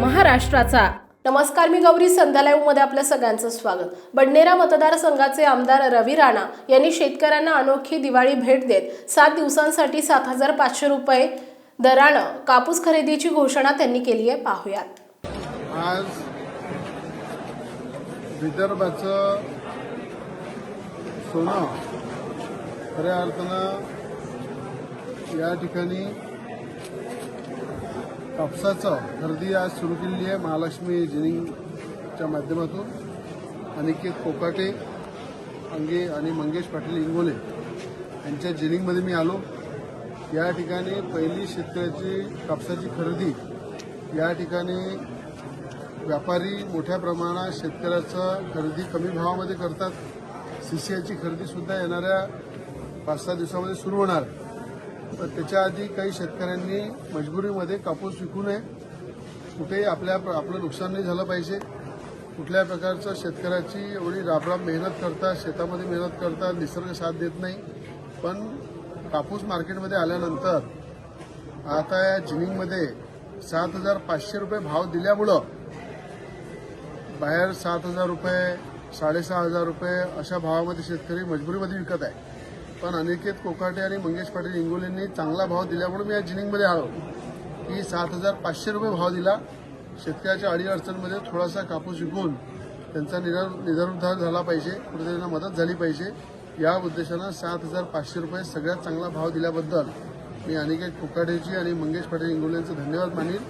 महाराष्ट्राचा. नमस्कार मी गौरी संध्या लाईव्हमध्ये आपल्या सगळ्यांचं स्वागत. बडनेरा मतदारसंघाचे आमदार रवी राणा यांनी शेतकऱ्यांना अनोखी दिवाळी भेट देत सात दिवसांसाठी सात हजार पाचशे रुपये दरानं कापूस खरेदीची घोषणा त्यांनी केली आहे. पाहुयात. आज विदर्भाचं सोनं खऱ्या अर्थानं या ठिकाणी कापसाचं गर्दी आज सुरू केलेली आहे महालक्ष्मी जिनिंगच्या माध्यमातून. अनिकेत कोकाटे अंगे आणि मंगेश पाटील इंगोले यांच्या जिनिंगमध्ये मी आलो. या ठिकाणी पहिली शेतकऱ्याची कापसाची खरेदी. या ठिकाणी व्यापारी मोठ्या प्रमाणात शेतकऱ्याचं खरेदी कमी भावामध्ये करतात. सीसीआयची खरेदीसुद्धा येणाऱ्या पाच सहा दिवसामध्ये सुरू होणार. आहे. पण त्याच्या आधी काही शेतकऱ्यांनी मजबुरीमध्ये कापूस विकू नये. कुठेही आपल्या आपलं नुकसान नाही झालं पाहिजे. कुठल्या प्रकारचं शेतकऱ्याची एवढी राबराब मेहनत करतात शेतामध्ये मेहनत करतात निसर्ग साथ देत नाही. पण कापूस मार्केटमध्ये आल्यानंतर आता या जिनिंगमध्ये सात हजार पाचशे रुपये भाव दिल्यामुळं बाहेर सात हजार रुपये साडेसहा हजार रुपये अशा भावामध्ये शेतकरी मजबुरीमध्ये विकत आहे. पण अनिकेत कोकाटे आणि मंगेश पाटील इंगोलेंनी चांगला भाव दिल्यामुळे मी या जिनिंगमध्ये आलो. की सात हजार पाचशे रुपये भाव दिला. शेतकऱ्याच्या अडीअडचणमध्ये थोडासा कापूस विकून त्यांचा निधर निधारुद्धार झाला पाहिजे. कुठे त्यांना मदत झाली पाहिजे. या उद्देशानं सात हजार पाचशे रुपये सगळ्यात चांगला भाव दिल्याबद्दल मी अनिकेत कोकाटेची आणि मंगेश पाटील इंगोलेंचं धन्यवाद मानेन.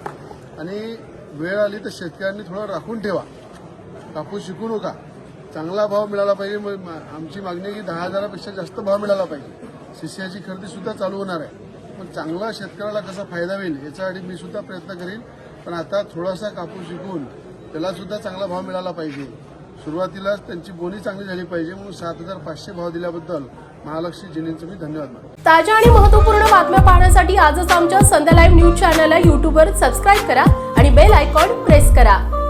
आणि वेळ आली तर शेतकऱ्यांनी थोडं राखून ठेवा. कापूस शिकू नका. चांगला भाव मिळाला पाहिजे मग मा- आमची मागणी आहे की दहा हजारापेक्षा जास्त भाव मिळाला पाहिजे. सीसीआयची खरेदी सुद्धा चालू होणार आहे. पण चांगला शेतकऱ्याला कसा फायदा होईल याच्यासाठी मी सुद्धा प्रयत्न करीन. पण आता थोडासा कापूस विकून त्याला सुद्धा चांगला भाव मिळाला पाहिजे. सुरुवातीलाच त्यांची बोली चांगली झाली पाहिजे म्हणून सात हजार पाचशे भाव दिल्याबद्दल महालक्ष्मी जिनेंचं मी धन्यवाद मानतो. ताज्या आणि महत्त्वपूर्ण बातम्या पाहण्यासाठी आजच आमच्या संध्या लाईव्ह न्यूज चॅनलला यूट्यूबवर सबस्क्राईब करा आणि बेल आयकॉन प्रेस करा.